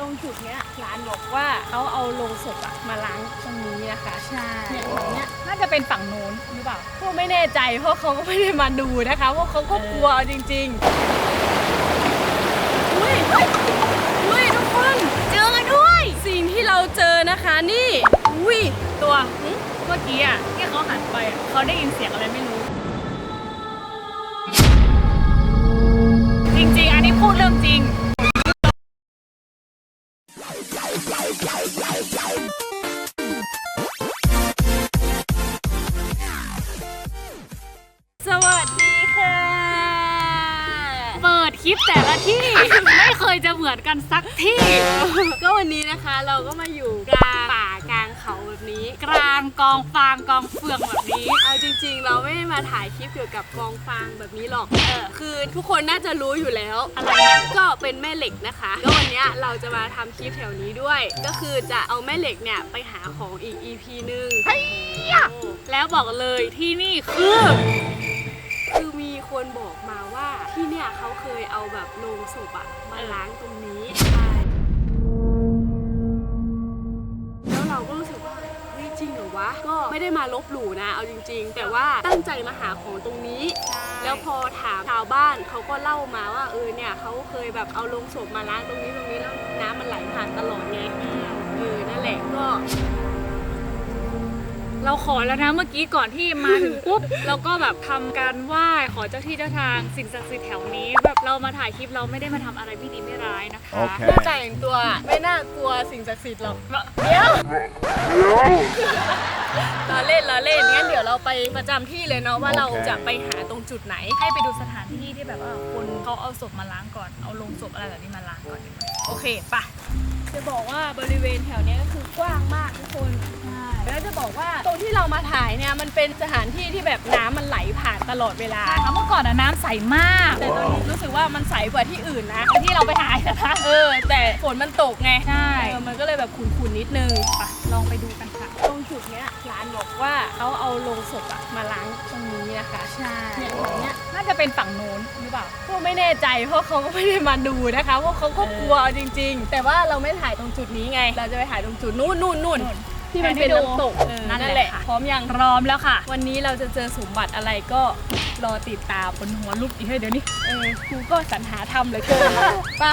ตรงจุดเนี้ยร้านบอกว่าเขาเอาโลงศพอะมาล้างตรงนี้นะคะใช่เนี่ยตรงเนี้ยน่าจะเป็นฝั่งโน้นหรือเปล่าพวกไม่แน่ใจเพราะเขาก็ไม่ได้มาดูนะคะเพราะเขาก็กลัวจริงๆอุ้ยเฮ้ยอุ้ยทุกคนเจอกันด้วย สิ่งที่เราเจอนะคะนี่อุ้ยตัวเมื่อกี้อะที่เขาหันไปอะเขาได้ยินเสียงอะไรไม่รู้ จริงๆ อันนี้พูดเรื่องจริง เคยจะเหมือนกันสักที่ ก็วันนี้นะคะเราก็มาอยู่กลางป่ากลางเขาแบบนี้ กลางกองฟางกองเฟืองแบบนี้ เอาจริง ๆ เราไม่ได้มาถ่ายคลิปเกี่ยวกับกองฟางแบบนี้หรอก เออคือทุกคนน่าจะรู้อยู่แล้วอะไรเนี่ยก็เป็นแม่เหล็กนะคะ ก็วันเนี้ยเราจะมาทำคลิปแถวนี้ด้วย ก็คือจะเอาแม่เหล็กเนี่ยไปหาของอีก EP หนึ่งแล้วบอกเลยที่นี่คือ คือมีคนบอกมาว่าที่เนี่ยเขาเคยเอาแบบโลงศพอะมาล้างตรงนี้แล้วเราก็รู้สึกว่าเฮ้ยจริงเหรอวะ ก็ไม่ได้มาลบหลู่นะ เอาจริง ๆ แต่ว่าตั้งใจมาหาของตรงนี้ แล้วพอถามชาวบ้านเขาก็เล่ามาว่าเออเนี่ยเขาเคยแบบเอาลงศพมาล้างตรงนี้ตรงนี้แล้วน้ำมันไหลผ่านตลอดไงเออนั่นแหละก็ เราขอแล้วนะเมื่อกี้ก่อนที่มาถึงปุ๊บเราก็แบบทำการไหว้ขอเจ้าที่เจ้าทางสิ่งศักดิ์สิทธิ์แถวนี้ แบบเรามาถ่ายคลิปเราไม่ได้มาทำอะไรไม่ดีไม่ร้ายนะคะโอเคหน้าแต่งตัวไม่น่ากลัวสิ่งศักดิ์สิทธิ์หรอกเดี๋ยวเราเล่นเราเล่นงั้นเดี๋ยวเราไปประจำที่เลยเนาะว่าเราโอเค จะไปหาตรงจุดไหน ให้ไปดูสถานที่ที่แบบว่าคนเขาเอาศพมาล้างก่อนเอาลงศพอะไรแบบนี้มาล้างก่อนดีกว่าโอเคปะจะบอกว่าบริเวณแถวเนี้ยก็คือกว้างมากทุกคน แล้วจะบอกว่าตรงที่เรามาถ่ายเนี่ยมันเป็นสถานที่ที่แบบน้ำมันไหลผ่านตลอดเวลาใช่ค่ะเมื่อก่อนอะน้ำใสมาก แต่ตอนนี้รู้สึกว่ามันใสกว่าที่อื่นนะที่เราไปถ่ายนะคะ เออ แต่ฝนมันตกไงใช่ เออมันก็เลยแบบขุ่นๆนิดนึงไปลองไปดูกันค่ะ ตรงจุดเนี้ยร้านบอกว่าเขาเอาโลงศพอะมาล้างตรงนี้นะคะ ใช่เนี่ยตรงเนี้ย น่าจะเป็นฝั่งโน้นหรือเปล่า พวกไม่แน่ใจเพราะเขาก็ไม่ได้มาดูนะคะเพราะเขาก็กลัวจริง ๆ แต่ว่าเราไม่ถ่ายตรงจุดนี้ไง เราจะไปถ่ายตรงจุดนู้นนู่นนู่นนู่น ที่มันเป็นน้ำตกเออนั่นั่นนแหแหละละค่ะ พร้อมยังพร้อมแล้วค่ะ วันนี้เราจะเจอสมบัติอะไรก็รอติดตามบนหัวลุกอีกเฮ้ยเดี๋ยวนี้เออครูก็สรรหาทำเหลยเกินไป่ะ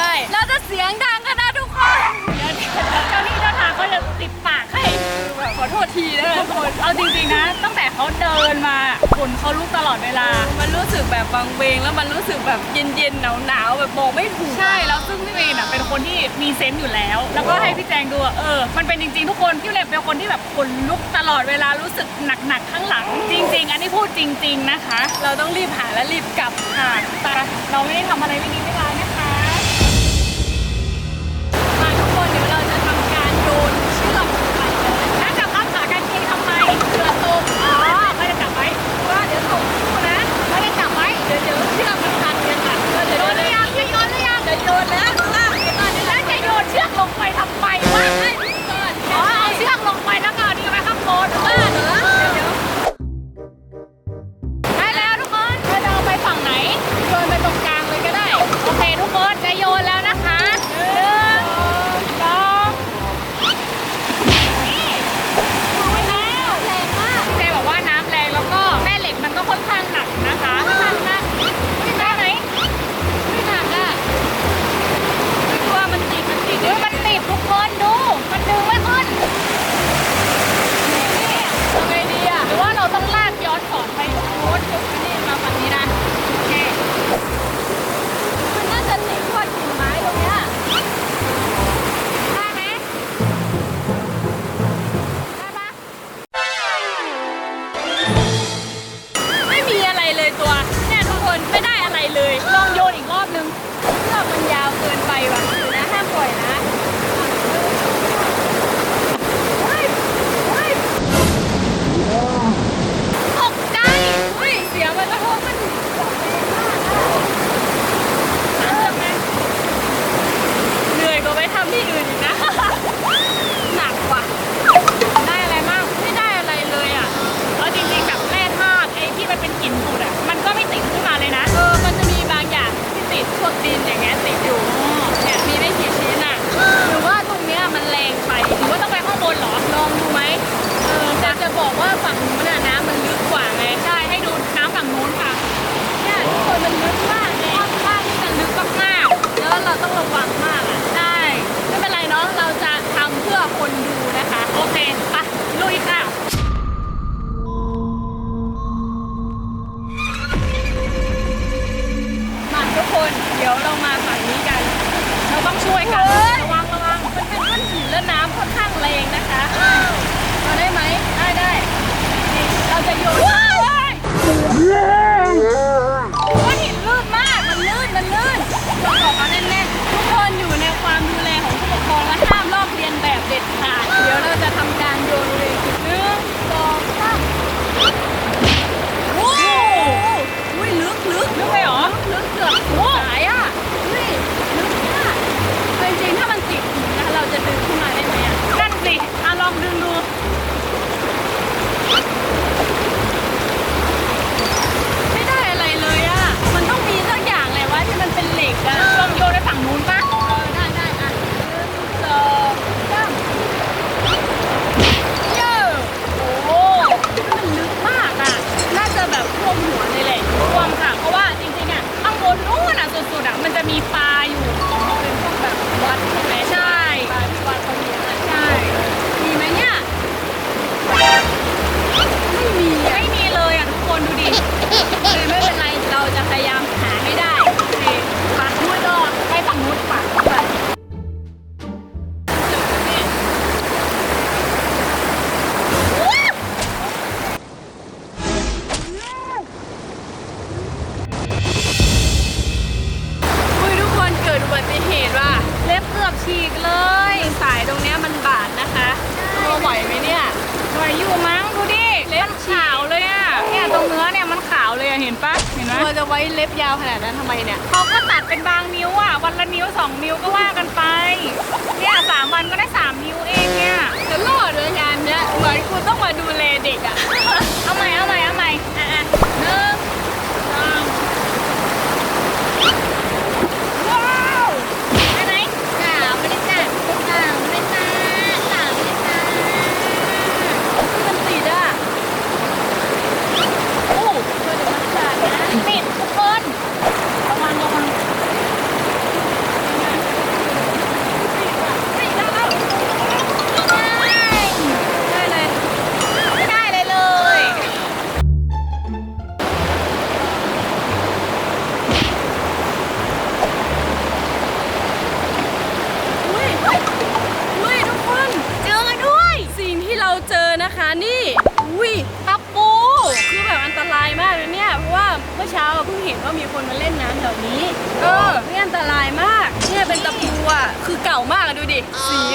ช่ เราจะเสียงดังกันนะทุกคนเดี๋ยวเจ้าที่เจ้าทางเขาจะติดปากให้ขอโทษทีนะทุกคนเอาจริงๆนะ ตั้งแต่เขาเดินมาขนเขาลุกตลอดเวลา มันรู้สึกแบบบางเวงแล้วมันรู้สึกแบบเย็นๆหนาวๆแบบบอกไม่ถูกใช่แล้วซึ่งพี่เมย์น่ะเป็นคนที่มีเซนต์อยู่แล้ว แล้วก็ให้พี่แจงดูว่าเออ มันเป็นจริงๆทุกคนพี่เลยเป็นคนที่แบบขนลุกตลอดเวลารู้สึกหนักๆข้างหลัง จริง ๆ อันนี้พูดจริง ๆนะคะ เราต้องรีบหาและรีบกลับค่ะแต่เราไม่ได้ทำอะไรไม่ดีไม่ร้า อกมันยาวเกินไปว่ะเดี๋ยวนะห้ามปล่อยนะเฮ้ยเฮ้ยตกใจเฮ้ยเสียงมันกระทบมันบอกแรงมากอะเหนื่อยกว่าไปทำที่อื่นอีกนะ หนักว่ะ ได้อะไรบ้างไม่ได้อะไรเลยอะเอาจริงๆแบบแร่ธาตุไอ้ที่มันเป็นกลิ่นสู เราต้องระวังมากอะๆได้ไม่เป็นไรเนาะเราจะทำเพื่อคนดูนะคะ โอเคไปลุยค่ะ มาทุกคนเดี๋ยวเรามาฝั่งนี้กัน เราต้องช่วยกันเฮ้ยระวังระวังมันเป็นก้อนหินและน้ำค่อนข้างแรงนะคะเราได้ไหมได้ได้นี่เราจะโยนว่ เดี๋ยวเราจะทำ ไหวอยู่มั้งดูดิเล็บมันขาวเลยอะเนี่ยตรงเนื้อเนี่ยมันขาวเลยอะเห็นปะเห็นไหมตัวจะไว้เล็บยาวขนาดนั้นทำไมเนี่ยเขาก็ตัดเป็นบางนิ้วอะวันละนิ้วสองนิ้วก็ว่ากันไปเนี่ยสามวันก็ได้สามนิ้วเองเนี่ยจะรอดเลยงานเนี้ยเหมือนกูต้องมาดูแลเด็กอะเอาใหม่เอาใหม่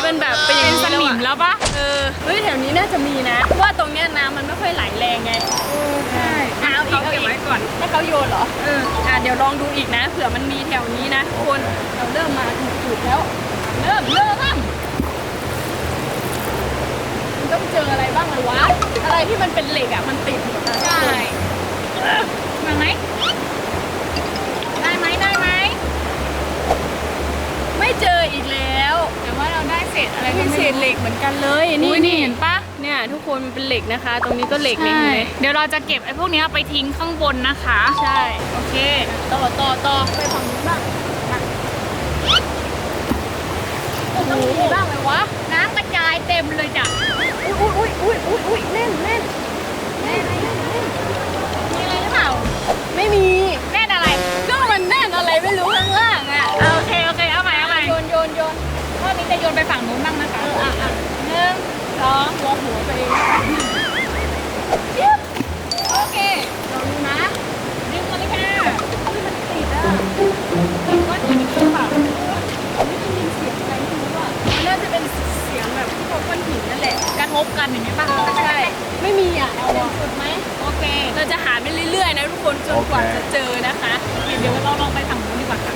สีมันแบบเป็นอย่างเป็นสนี้นิมแล้วอะแล้วปะเออเฮ้ยแถวนี้น่าจะมีนะเพราะว่าตรงเนี้ยน้ำมันไม่ค่อยไหลแรงไงใช่อะเอาอีกเขาเอาเก็บอีไว้กก่อนให้เขาโยนเหรอเอออะเดี๋ยวลองดูอีกนะเผื่อมันมีแถวนี้นะทุกคนเราเริ่มมาถูกจุดแล้ว เริ่มเริ่มมันต้องเจออะไรบ้างเลยวะอะไรที่มันเป็นเหล็กอะมันติดหมดนะใช่มาไหม ทุกคนมันเป็นเหล็กนะคะ ตรงนี้ก็เหล็กใช่นี่เห็นไหมเดี๋ยวเราจะเก็บไอ้พวกเนี้ยไปทิ้งข้างบนนะคะ ใช่ โอเค ต่อต่อต่อไปฝั่งนู้นบ้างมาต้องมีบ้างไหมวะ น้ำกระจายเต็มเลยจ้ะ อุ้ยอุ้ยอุ้ยอุ้ยอุ้ยเล่นเล่นเล่นเล่นเล่นมีอะไรหรือเปล่า ไม่มีแน่นอะไร ก็มันแน่นอะไรไม่รู้ข้างล่างอะเอาโอเคโอเคเอาใหม่เอาใหม่โยนโยนโยนข้อนี้จะโยนไปฝั่งนู้นบ้างนะคะเอออะอะหนึ่ง อ๋อหัวหัวตัวงโอเคลองดูนะดึงมาเลยค่ะอุ้ยมันติดอะแต่ว่าจะมีเปเสียงอะไรไยู่ะมันน่าจะเป็นเสียงแบบพนหินนั่นแหละ กระทบกันอย่างนี้ป่ะใช่ไม่มีอะเราอ่สุดไหมโอเค เราจะหาไปเรื่อยๆนะทุกคนจนกว่าจะเจอนะคะ เดี๋ยวเราลองไปทางนู้นดีกว่าค่ะ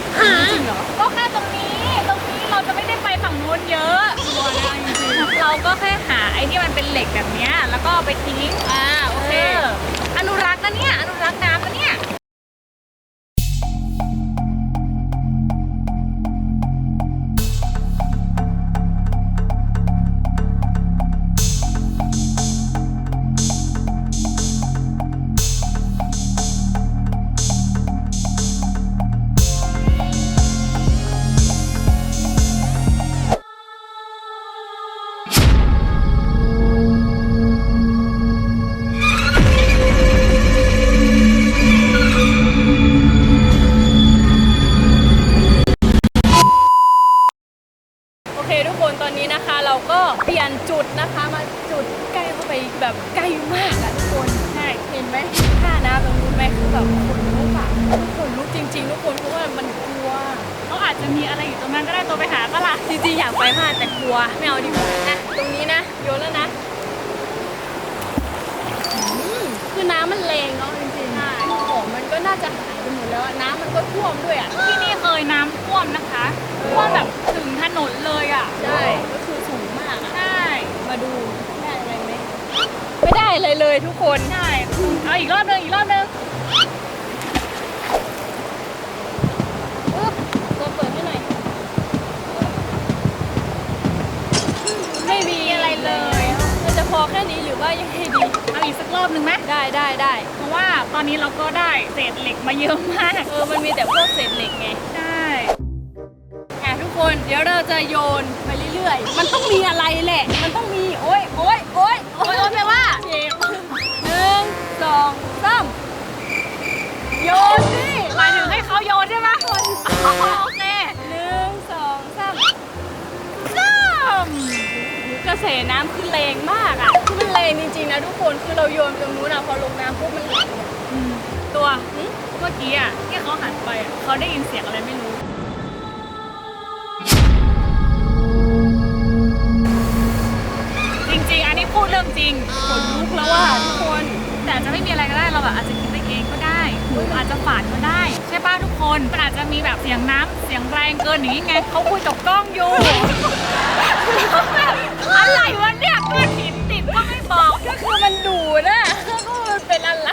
จริงเหรอก็แค่ตรง เหล็กแบบนี้แล้วก็ไปทิ้งอ่าโอเค อนุรักษ์นะเนี่ยอนุรักษ์น้ำ มันแรงเนาะจริงๆใช่ของมันก็น่าจะหายไปหมดแล้วอะน้ำมันก็ท่วมด้วยอะที่นี่เคยน้ำท่วมนะคะท่วมแบบถึงถนนเลยอะใช่ ก็คือสูงมากอะใช่มาดูได้อะไรไหมไม่ได้เลยเลยทุกคน ใช่เอาอีกรอบหนึงอีกรอบหนึงปึ๊บตัวเปิดให้หน่อยไม่มีอะไรเลยมันจะพอแค่นี้หรือว่ายังไงดีเอาอีกสักรอบหนึ่งไหมได้ได้ได้เพราะว่าตอนนี้เราก็ได้เศษเหล็กมาเยอะมาก เออมันมีแต่พวกเศษเหล็กไงใช่อะทุกคนเดี๋ยวเราจะโยนไปเรื่อยๆ มันต้องมีอะไรแหละ มันต้องมีโอ๊ยโอ๊ยโอ๊ยโอ๊ยโอ๊ยแปลว่าเจ็บหนึ่งสองสามโยนสิหมายถึงให้เขาโยนใช่ไหมอ๋อโอเคหนึ่งสองสามซ้ำกระแสน้ำคือแรงมากอะคือมัน แรงจริงๆนะทุกคนคือเราโยนตรงนู้นอะพอลงน้ำปุ๊บมันไหลตัวเมื่อกี้อะที่เขาหันไปอะเขาได้ยินเสียงอะไรไม่รู้จริงๆ อันนี้พูดเรื่องจริงขนลุกแล้วว่าทุกคนแต่อาจจะไม่มีอะไรก็ได้เราแบบอาจจะคิดไปเองก็ได้หรืออาจจะฝันก็ได้ ใช่ป่ะทุกคนมันอาจจะมีแบบเสียงน้ำเสียงแรงเกินอย่างนี้ไงเขาคุยกับกล้องอยู่อะไรวะเนี่ยก้อนหินติด ก็ไม่บอกก็คือมันดูดอะก็มันเป็นอะไร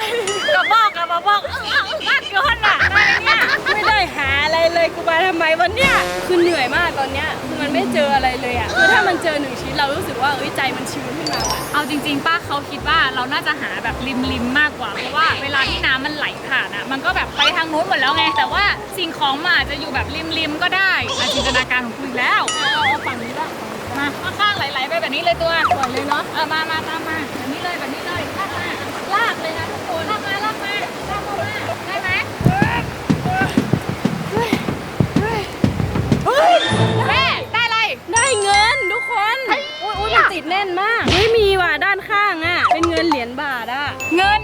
กระบอกกระบอกเออเออเออเกินอะอะไรเนี่ยไม่ได้หาอะไรเลยกูมาทำไมวันเนี้ยคือเหนื่อยมากตอนเนี้ยคือมันไม่เจออะไรเลยอะคือถ้ามันเจอหนึ่งชิ้นเรารู้สึกว่าเอ้ยใจมันชื้นขึ้นมาว่ะ เอาจริงๆป้าเขาคิดว่าเราน่าจะหาแบบริมริมๆมากกว่า เพราะว่าเวลาที่น้ำมันไหลผ่านอะมันก็แบบไปทางนู้นหมดแล้วไง แต่ว่าสิ่งของมันอาจจะอยู่แบบริมริมๆก็ได้อาจินตนาการของคุณอีกแล้ว เอาเอาฝั่งนี้ละมาข้างๆไหลๆไปแบบนี้เลยตัวก่อนเลยเนาะเออมามาตามมาแบบนี้ เลยแบบนี้เลยลากมาลากเลยนะทุกคนลากมาลากมาลากมาได้ไหมเฮ้ยแม่ได้อะไรได้เงินทุกคนอุ้ยอุ้ยมันติดแน่นมากไม่มีว่ะด้านข้างอะ เป็นเงินเหรียญบาทอะ เงิน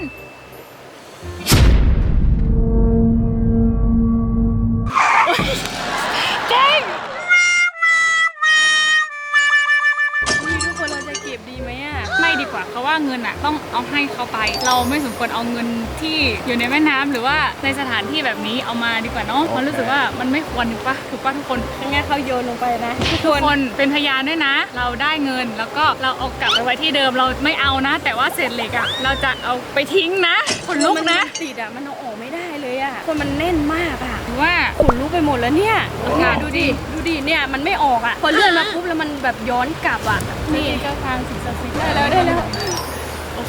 ะว่าเงินอะต้องเอาให้เขาไป เราไม่สมควรเอาเงินที่อยู่ในแม่น้ำหรือว่าในสถานที่แบบนี้เอามาดีกว่าเนาะมันรู้สึกว่ามันไม่ควรถูกปะถูกปะทุกคนงั้นเขาโยนลงไปนะทุกคทุกนคนเป็นพยานด้วยนะ เราได้เงินแล้วก็เราเอากลับไปไว้ที่เดิมเราไม่เอานะ แต่ว่าเศษเหล็กอะเราจะเอาไปทิ้งนะขนลุกนะมัติดอะมันเอาออกไม่ได้เลยอะคนมันแน่นมากอะถือว่าขนลุกไปหมดแล้วเนี่ยเอาเนี่ยค่ะดูดิดูดิเนี่ยมันไม่ออกอะพอเลื่อนมาปุ๊บแล้วมันแบบย้อนกลับอะนี่นี่เจ้าทางสีศักดิ์สิทธิ์ได้แล้วได้แล้วโอ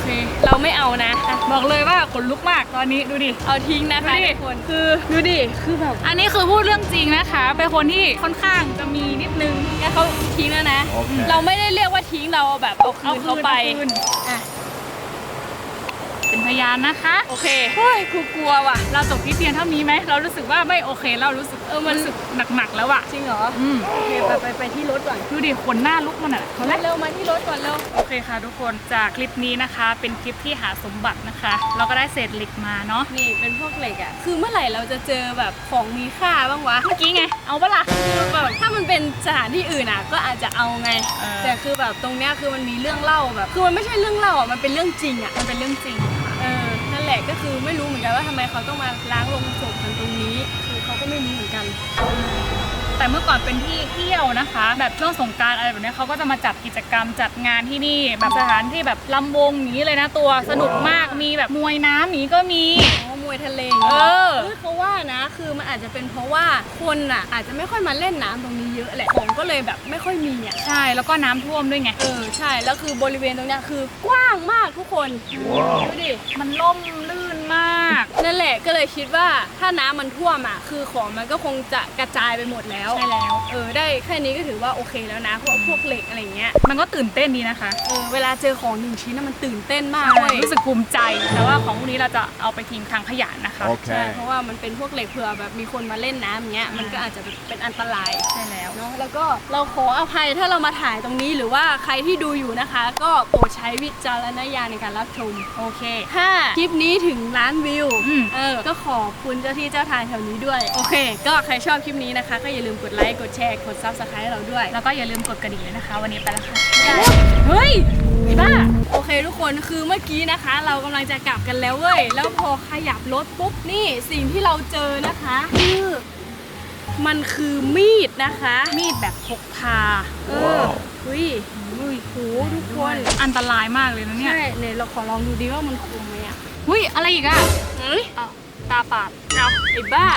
เค เราไม่เอานะอะบอกเลยว่าขนลุกมากตอนนี้ดูดิ เอาทิ้งนะคะดูดิทุกคน คือดูดิ คือแบบ อันนี้คือพูดเรื่องจริงนะคะ เป็นคนที่ค่อนข้างจะมีนิดนึงแกเขาทิ้งแล้วนะเราไม่ได้เรียกว่าทิ้งเราแบบเอาคืนเขาไป เอาคืนอะเป็นพ ยานนะคะ โอเคเฮ้ยกูกลัวว่ะ เราจบที่เพียงเท่านี้ไหม เรารู้สึกว่าไม่โอเค เรารู้สึกเออมันรู้สึกหนักๆแล้วอะจริงเหรออืม โอเคไปไปไปที่รถก่อนดูดิขนหน้าลุกมันอะเขาแรกเร็วมาที่รถก่อนเร็ว โอเคค่ะทุกคนจากคลิปนี้นะคะ เป็นคลิปที่หาสมบัตินะคะ เราก็ได้เศษเหล็กมาเนาะ นี่เป็นพวกเหล็กอะ คือเมื่อไหร่เราจะเจอแบบของมีค่าบ้างวะ เมื่อกี้ไง เอาปะล่ะคือแบบถ้ามันเป็นสถานที่อื่นอะก็อาจจะเอาไง เออ แต่คือแบบตรงเนี้ยคือมันมีเรื่องเล่าแบบ คือมันไม่ใช่เรื่องเล่าอะ มันเป็นเรื่องจริงอะ มันเป็นเรื่องจริง คือไม่รู้เหมือนกันว่าทำไมเขาต้องมาล้างลงศพกันตรงนี้ คือเขาก็ไม่รู้เหมือนกันแต่แต่เมื่อก่อนเป็นที่เที่ยวนะคะ แบบช่วงสงกรารอะไรแบบเนี้ยเขาก็จะมาจัดกิจกรรมจัดงานที่นี่ แบบสถานที่แบบลำวงอย่างนี้เลยนะตัวสนุกมากมีแบบมวยน้ำอย่างนี้ก็มี อ๋อมวยทะเลเออ เฮ้ยเขาว่านะ คือมันอาจจะเป็นเพราะว่าคนอะอาจจะไม่ค่อยมาเล่นน้ำตรงนี้เยอะแหละของก็เลยแบบไม่ค่อยมีอะ ใช่แล้วก็น้ำท่วมด้วยไง เออใช่ แล้วคือบริเวณตรงเนี้ยคือกว้างมากทุกคน ดูดิ มันล่มลื่น มาก นั่นแหละก็เลยคิดว่าถ้าน้ำมันท่วมอะคือของมันก็คงจะกระจายไปหมดแล้ว ใช่แล้ว เออได้แค่นี้ก็ถือว่าโอเคแล้วนะพวกพวกเหล็กอะไรเงี้ย มันก็ตื่นเต้นดีนะคะเออเวลาเจอของหนึ่งชิ้นน่ะมันตื่นเต้นมากใช่เว้ยรู้สึกภูมิใจ แต่ว่าของพวกนี้เราจะเอาไปทิ้งทางขยะนะคะใช่ Okay. เพราะว่ามันเป็นพวกเหล็กเผื่อแบบมีคนมาเล่นน้ำอย่างเงี้ยมันก็อาจจะเป็นอันตราย ใช่แล้ว เนาะแล้วก็เราขออภัยถ้าเรามาถ่ายตรงนี้หรือว่าใครที่ดูอยู่นะคะ ก็โปรดใช้วิจารณญาณในการรับชม โอเค ถ้าคลิปนี้ถึงล้านวิวอืม เออก็ขอบคุณเจ้าที่เจ้าทางแถวนี้ด้วย โอเค ก็ใครชอบคลิปนี้นะคะ ก็อย่าลืมกดไลค์ กดแชร์ กดซับสไครต์เราด้วย แล้วก็อย่าลืมกดกระดิ่งเลยนะคะ วันนี้ไปแล้วค่ะเฮ้ยไอ้บ้า โอเคทุกคนคือเมื่อกี้นะคะ เรากำลังจะกลับกันแล้วเว้ย แล้วพอขยับรถปุ๊บนี่สิ่งที่เราเจอนะคะคือมันคือมีดนะคะ มีดแบบพกพา เอออุ้ยอุ้ยโหทุกคน อันตรายมากเลยนะเนี่ย ใช่เนี่ยเราขอลองดูดิว่ามันคมไหมอะ หุ้ยอะไรอีกอะเฮ้ยเอาตาปาดเอาไอ้บ้า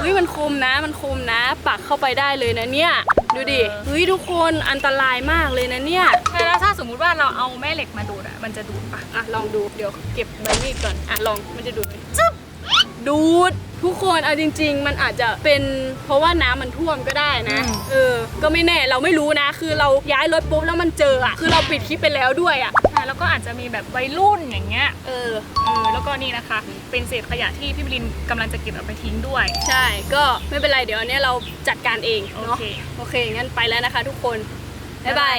อุ้ยมันคมนะ มันคมนะ ปักเข้าไปได้เลยนะเนี่ย ดูดิเฮ้ยทุกคนอันตรายมากเลยนะเนี่ย ใช่แล้วถ้าสมมุติว่าเราเอาแม่เหล็กมาดูดอะมันจะดูดปะอะลองดู เดี๋ยวเก็บใบมีดก่อน อะลอง มันจะดูดไหมจึ๊บ ดูด ทุกคนเอาจริง ๆ มันอาจจะเป็นเพราะว่าน้ำมันท่วมก็ได้นะ เออ ก็ไม่แน่เราไม่รู้นะ คือเราย้ายรถปุ๊บแล้วมันเจออะ คือเราปิดคลิปไปแล้วด้วยอะใช่ แล้วก็อาจจะมีแบบวัยรุ่นอย่างเงี้ยเออเออแล้วก็นี่นะคะ เป็นเศษขยะที่พี่บรินกำลังจะเก็บเอาไปทิ้งด้วย ใช่ ก็ไม่เป็นไรเดี๋ยวอันเนี้ยเราจัดการเองโอเนาะเค โอเคงั้นไปแล้วนะคะทุกคน บ๊ายบาย